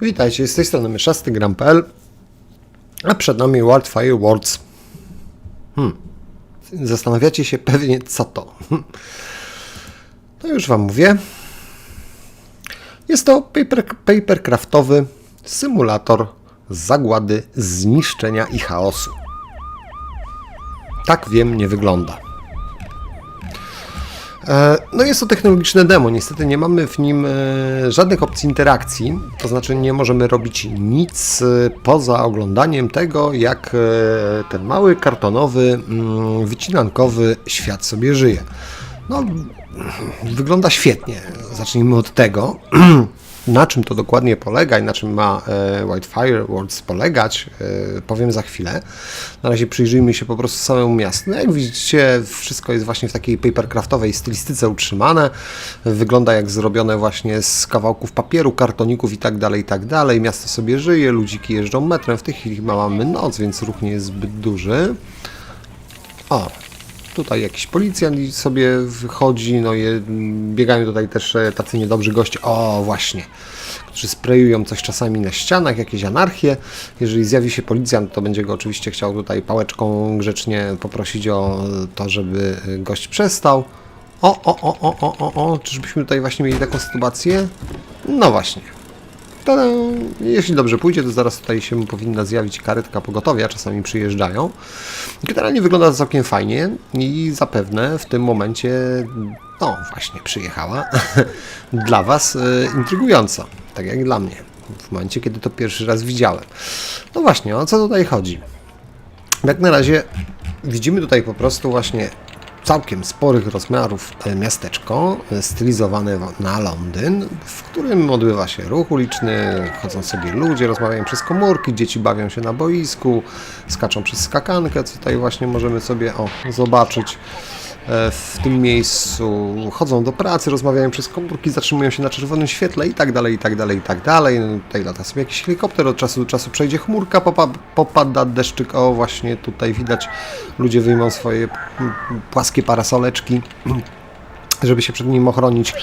Witajcie, z tej strony myszasty gram.pl a przed nami Wildfire Worlds. Hmm. Zastanawiacie się pewnie co to. Hmm. To już Wam mówię. Jest to paper, papercraftowy symulator zagłady, zniszczenia i chaosu. Tak wiem, nie wygląda. E, No jest to technologiczne demo. Niestety nie mamy w nim e, żadnych opcji interakcji, to znaczy nie możemy robić nic e, poza oglądaniem tego, jak ten mały kartonowy, mm, wycinankowy świat sobie żyje. No, wygląda świetnie. Zacznijmy od tego. Na czym to dokładnie polega i na czym ma e, Whitefire Worlds polegać, e, powiem za chwilę. Na razie przyjrzyjmy się po prostu samemu miastu. No jak widzicie, wszystko jest właśnie w takiej papercraftowej stylistyce utrzymane. Wygląda jak zrobione właśnie z kawałków papieru, kartoników i tak dalej, i tak dalej. Miasto sobie żyje, ludziki jeżdżą metrem. W tej chwili mamy noc, więc ruch nie jest zbyt duży. O, tutaj jakiś policjant sobie wychodzi, no i mm, biegają tutaj też e, tacy niedobrzy goście, o właśnie, którzy sprayują coś czasami na ścianach, jakieś anarchie. Jeżeli zjawi się policjant, to będzie go oczywiście chciał tutaj pałeczką grzecznie poprosić o to, żeby e, gość przestał. O, o, o, o, o, o, o, czyżbyśmy tutaj właśnie mieli taką sytuację? No właśnie. Tada! Jeśli dobrze pójdzie, to zaraz tutaj się powinna zjawić karetka pogotowia, czasami przyjeżdżają. Generalnie wygląda całkiem fajnie i zapewne w tym momencie, no właśnie, przyjechała dla Was y, intrygująco, tak jak dla mnie, w momencie, kiedy to pierwszy raz widziałem. No właśnie, o co tutaj chodzi? Jak na razie widzimy tutaj po prostu właśnie całkiem sporych rozmiarów e, miasteczko e, stylizowane na Londyn, w którym odbywa się ruch uliczny, chodzą sobie ludzie, rozmawiają przez komórki, dzieci bawią się na boisku, skaczą przez skakankę, co tutaj właśnie możemy sobie o, zobaczyć w tym miejscu, chodzą do pracy, rozmawiają przez komórki, zatrzymują się na czerwonym świetle i tak dalej, i tak dalej, i tak dalej. No, tutaj lata sobie jakiś helikopter, od czasu do czasu przejdzie chmurka, popa, popada deszczyk, o właśnie tutaj widać, ludzie wyjmą swoje płaskie parasoleczki żeby się przed nim ochronić.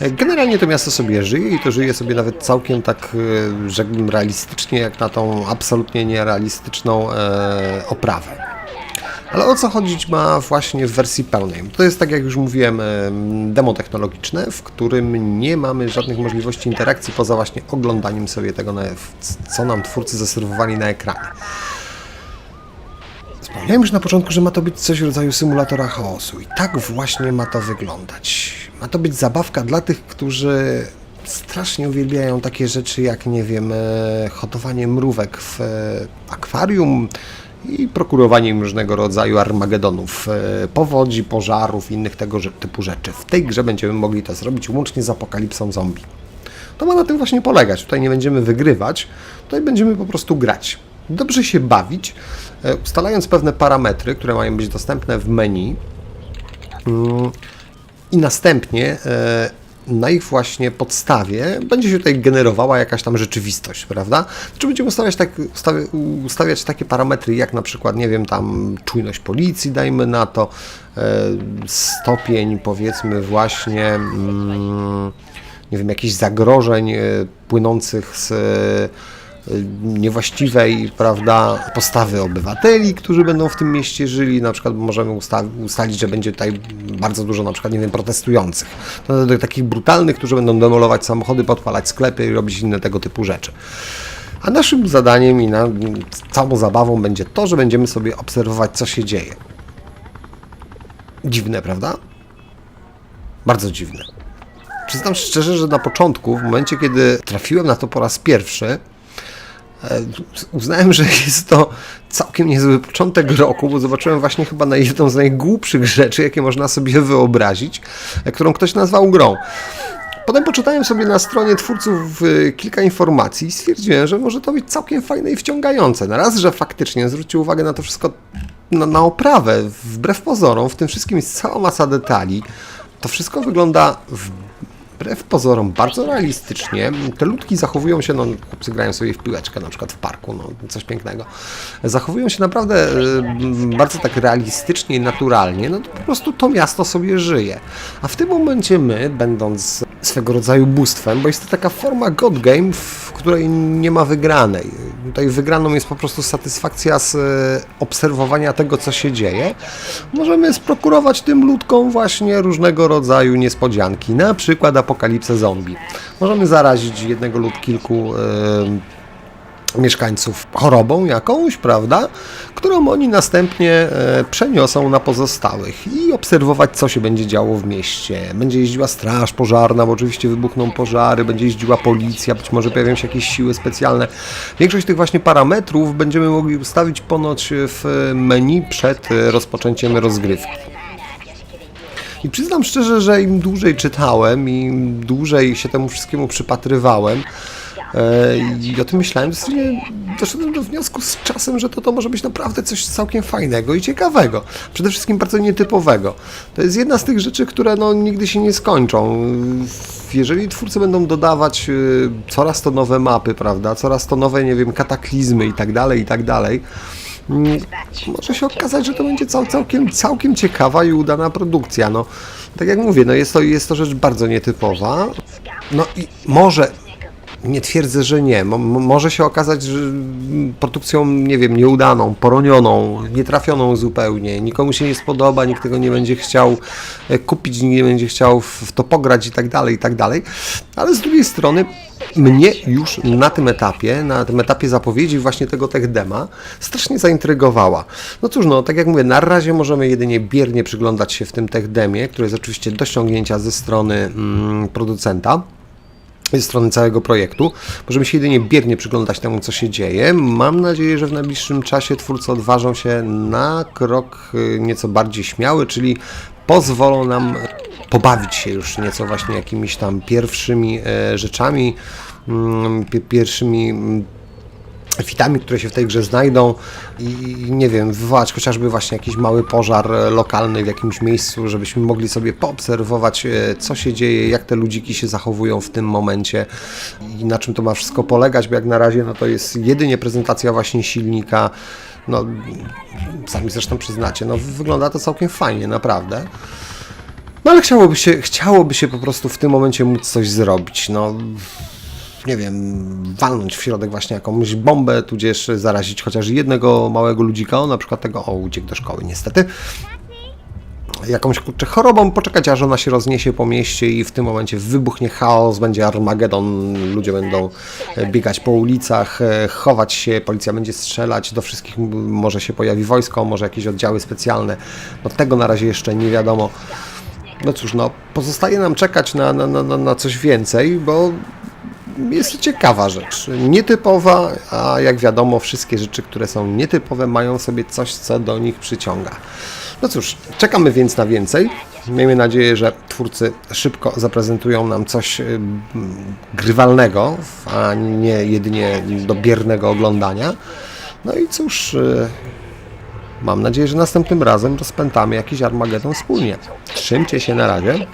E, Generalnie to miasto sobie żyje i to żyje sobie nawet całkiem tak, e, rzekłbym, realistycznie, jak na tą absolutnie nierealistyczną e, oprawę. Ale o co chodzić ma właśnie w wersji pełnej? To jest, tak jak już mówiłem, em, demo technologiczne, w którym nie mamy żadnych możliwości interakcji poza właśnie oglądaniem sobie tego, co nam twórcy zaserwowali na ekranie. Wspomniałem już na początku, że ma to być coś w rodzaju symulatora chaosu i tak właśnie ma to wyglądać. Ma to być zabawka dla tych, którzy strasznie uwielbiają takie rzeczy jak, nie wiem, e, hodowanie mrówek w e, akwarium i prokurowanie im różnego rodzaju armagedonów, e, powodzi, pożarów innych tego typu rzeczy. W tej grze będziemy mogli to zrobić łącznie z apokalipsą zombie. To ma na tym właśnie polegać. Tutaj nie będziemy wygrywać, tutaj będziemy po prostu grać. Dobrze się bawić, e, ustalając pewne parametry, które mają być dostępne w menu. Mm, I następnie e, na ich właśnie podstawie będzie się tutaj generowała jakaś tam rzeczywistość, prawda? Czy będziemy ustawiać, tak, ustawi, ustawiać takie parametry jak na przykład, nie wiem, tam czujność policji, dajmy na to, e, stopień powiedzmy właśnie, mm, nie wiem, jakichś zagrożeń e, płynących z niewłaściwej, prawda, postawy obywateli, którzy będą w tym mieście żyli. Na przykład możemy usta ustalić, że będzie tutaj bardzo dużo na przykład, nie wiem, protestujących. To do takich brutalnych, którzy będą demolować samochody, podpalać sklepy i robić inne tego typu rzeczy. A naszym zadaniem i na, całą zabawą będzie to, że będziemy sobie obserwować, co się dzieje. Dziwne, prawda? Bardzo dziwne. Przyznam szczerze, że na początku, w momencie, kiedy trafiłem na to po raz pierwszy, uznałem, że jest to całkiem niezły początek roku, bo zobaczyłem właśnie chyba na jedną z najgłupszych rzeczy, jakie można sobie wyobrazić, e, którą ktoś nazwał grą. Potem poczytałem sobie na stronie twórców y, kilka informacji i stwierdziłem, że może to być całkiem fajne i wciągające. Na raz, że faktycznie zwrócił uwagę na to wszystko, na, na oprawę, wbrew pozorom, w tym wszystkim jest cała masa detali. To wszystko wygląda wbrew pozorom bardzo realistycznie. Te ludki zachowują się, no chłopcy grają sobie w piłeczkę na przykład w parku, no coś pięknego. Zachowują się naprawdę y, bardzo tak realistycznie i naturalnie, no to po prostu to miasto sobie żyje. A w tym momencie my, będąc swego rodzaju bóstwem, bo jest to taka forma God Game, w której nie ma wygranej. Tutaj wygraną jest po prostu satysfakcja z e, obserwowania tego, co się dzieje. Możemy sprokurować tym ludkom właśnie różnego rodzaju niespodzianki, na przykład apokalipsę zombie. Możemy zarazić jednego lub kilku e, mieszkańców chorobą jakąś, prawda, którą oni następnie e, przeniosą na pozostałych i obserwować, co się będzie działo w mieście. Będzie jeździła straż pożarna, bo oczywiście wybuchną pożary, będzie jeździła policja, być może pojawią się jakieś siły specjalne. Większość tych właśnie parametrów będziemy mogli ustawić ponoć w menu przed rozpoczęciem rozgrywki. I przyznam szczerze, że im dłużej czytałem, im dłużej się temu wszystkiemu przypatrywałem, i o tym myślałem, doszedłem do wniosku z czasem, że to, to może być naprawdę coś całkiem fajnego i ciekawego. Przede wszystkim bardzo nietypowego. To jest jedna z tych rzeczy, które no, nigdy się nie skończą. Jeżeli twórcy będą dodawać y, coraz to nowe mapy, prawda, coraz to nowe, nie wiem, kataklizmy i tak dalej, i tak dalej, mm, może się okazać, że to będzie cał, całkiem, całkiem ciekawa i udana produkcja. No, tak jak mówię, no jest, to, jest to rzecz bardzo nietypowa. No i może nie twierdzę, że nie. Mo- mo- może się okazać, że mm, produkcją, nie wiem, nieudaną, poronioną, nietrafioną zupełnie. Nikomu się nie spodoba, nikt tego nie będzie chciał e, kupić, nikt nie będzie chciał w, to pograć i tak dalej, i tak dalej. Ale z drugiej strony mnie już na tym etapie, na tym etapie zapowiedzi właśnie tego tech dema strasznie zaintrygowała. No cóż, no tak jak mówię, na razie możemy jedynie biernie przyglądać się w tym tech demie, które jest oczywiście do ściągnięcia ze strony mm, producenta strony całego projektu. Możemy się jedynie biernie przyglądać temu, co się dzieje. Mam nadzieję, że w najbliższym czasie twórcy odważą się na krok y, nieco bardziej śmiały, czyli pozwolą nam pobawić się już nieco właśnie jakimiś tam pierwszymi e, rzeczami, mm, pie- pierwszymi mm, fitami, które się w tej grze znajdą i nie wiem, wywołać chociażby właśnie jakiś mały pożar e, lokalny w jakimś miejscu, żebyśmy mogli sobie poobserwować, e, co się dzieje, jak te ludziki się zachowują w tym momencie i na czym to ma wszystko polegać, bo jak na razie no to jest jedynie prezentacja właśnie silnika. No, sami zresztą przyznacie, no wygląda to całkiem fajnie, naprawdę. No ale chciałoby się, chciałoby się po prostu w tym momencie móc coś zrobić. No, nie wiem, walnąć w środek właśnie jakąś bombę, tudzież zarazić chociaż jednego małego ludzika, na przykład tego, o, uciekł do szkoły niestety, jakąś kurczę chorobą, poczekać aż ona się rozniesie po mieście i w tym momencie wybuchnie chaos, będzie Armagedon, ludzie będą biegać po ulicach, e, chować się, policja będzie strzelać, do wszystkich może się pojawi wojsko, może jakieś oddziały specjalne, no tego na razie jeszcze nie wiadomo. No cóż, no pozostaje nam czekać na, na, na- na coś więcej, bo jest to ciekawa rzecz. Nietypowa, a jak wiadomo, wszystkie rzeczy, które są nietypowe, mają sobie coś, co do nich przyciąga. No cóż, czekamy więc na więcej. Miejmy nadzieję, że twórcy szybko zaprezentują nam coś ym, grywalnego, a nie jedynie do biernego oglądania. No i cóż, y, mam nadzieję, że następnym razem rozpętamy jakiś Armagedon wspólnie. Trzymcie się na razie.